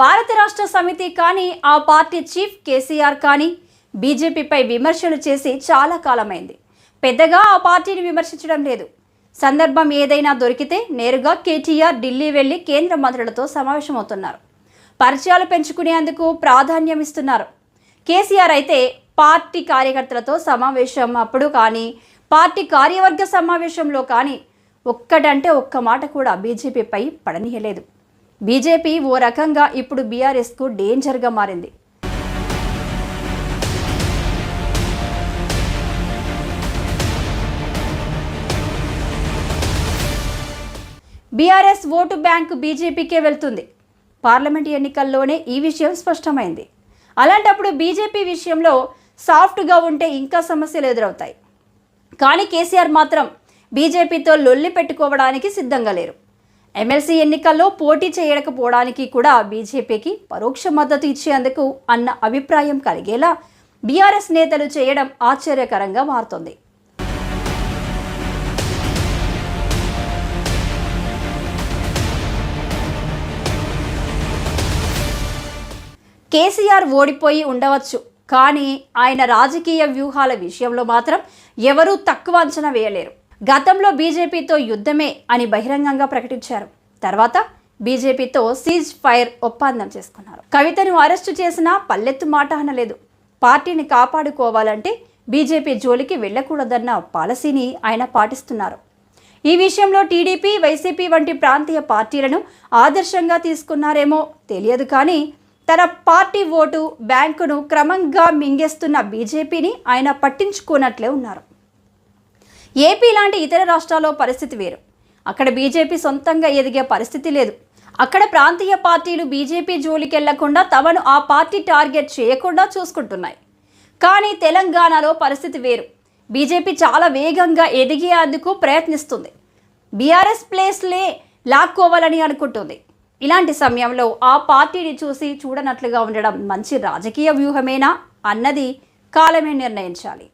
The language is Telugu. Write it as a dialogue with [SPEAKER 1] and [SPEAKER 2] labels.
[SPEAKER 1] భారత రాష్ట్ర సమితి కానీ ఆ పార్టీ చీఫ్ కేసీఆర్ కానీ బీజేపీపై విమర్శలు చేసి చాలా కాలమైంది. పెద్దగా ఆ పార్టీని విమర్శించడం లేదు. సందర్భం ఏదైనా దొరికితే నేరుగా కేటీఆర్ ఢిల్లీ వెళ్ళి కేంద్ర మంత్రులతో సమావేశమవుతున్నారు. పరిచయాలు పెంచుకునేందుకు ప్రాధాన్యం ఇస్తున్నారు. కేసీఆర్ అయితే పార్టీ కార్యకర్తలతో సమావేశం అప్పుడు కానీ పార్టీ కార్యవర్గ సమావేశంలో కానీ ఒక్కటంటే ఒక్క మాట కూడా బీజేపీపై పడనీయలేదు. బీజేపీ ఓ రకంగా ఇప్పుడు బీఆర్ఎస్కు డేంజర్గా మారింది. బీఆర్ఎస్ ఓటు బ్యాంకు బీజేపీకే వెళ్తుంది. పార్లమెంట్ ఎన్నికల్లోనే ఈ విషయం స్పష్టమైంది. అలాంటప్పుడు బీజేపీ విషయంలో సాఫ్ట్గా ఉంటే ఇంకా సమస్యలు ఎదురవుతాయి. కానీ కేసీఆర్ మాత్రం బీజేపీతో లొల్లి పెట్టుకోవడానికి సిద్ధంగా లేరు. ఎమ్మెల్సీ ఎన్నికల్లో పోటీ చేయకపోవడానికి కూడా బీజేపీకి పరోక్ష మద్దతు ఇచ్చేందుకు అన్న అభిప్రాయం కలిగేలా బీఆర్ఎస్ నేతలు చేయడం ఆశ్చర్యకరంగా మారుతోంది. కేసీఆర్ ఓడిపోయి ఉండవచ్చు కానీ ఆయన రాజకీయ వ్యూహాల విషయంలో మాత్రం ఎవరూ తక్కువ అంచనా వేయలేరు. గతంలో బీజేపీతో యుద్ధమే అని బహిరంగంగా ప్రకటించారు. తర్వాత బీజేపీతో సీజ్ ఫైర్ ఒప్పందం చేసుకున్నారు. కవితను అరెస్టు చేసినా పల్లెత్తు మాట అనలేదు. పార్టీని కాపాడుకోవాలంటే బీజేపీ జోలికి వెళ్ళకూడదన్న పాలసీని ఆయన పాటిస్తున్నారు. ఈ విషయంలో టీడీపీ వైసీపీ వంటి ప్రాంతీయ పార్టీలను ఆదర్శంగా తీసుకున్నారేమో తెలియదు కానీ తన పార్టీ ఓటు బ్యాంకును క్రమంగా మింగేస్తున్న బీజేపీని ఆయన పట్టించుకోనట్లే ఉన్నారు. ఏపీ లాంటి ఇతర రాష్ట్రాల్లో పరిస్థితి వేరు. అక్కడ బీజేపీ సొంతంగా ఎదిగే పరిస్థితి లేదు. అక్కడ ప్రాంతీయ పార్టీలు బీజేపీ జోలికెళ్ళకుండా తమను ఆ పార్టీ టార్గెట్ చేయకుండా చూసుకుంటున్నాయి. కానీ తెలంగాణలో పరిస్థితి వేరు. బీజేపీ చాలా వేగంగా ఎదిగేందుకు ప్రయత్నిస్తుంది. బీఆర్ఎస్ ప్లేస్లే లాక్కోవాలని అనుకుంటుంది. ఇలాంటి సమయంలో ఆ పార్టీని చూసి చూడనట్లుగా ఉండడం మంచి రాజకీయ వ్యూహమేనా? అన్నది కాలమే నిర్ణయించాలి.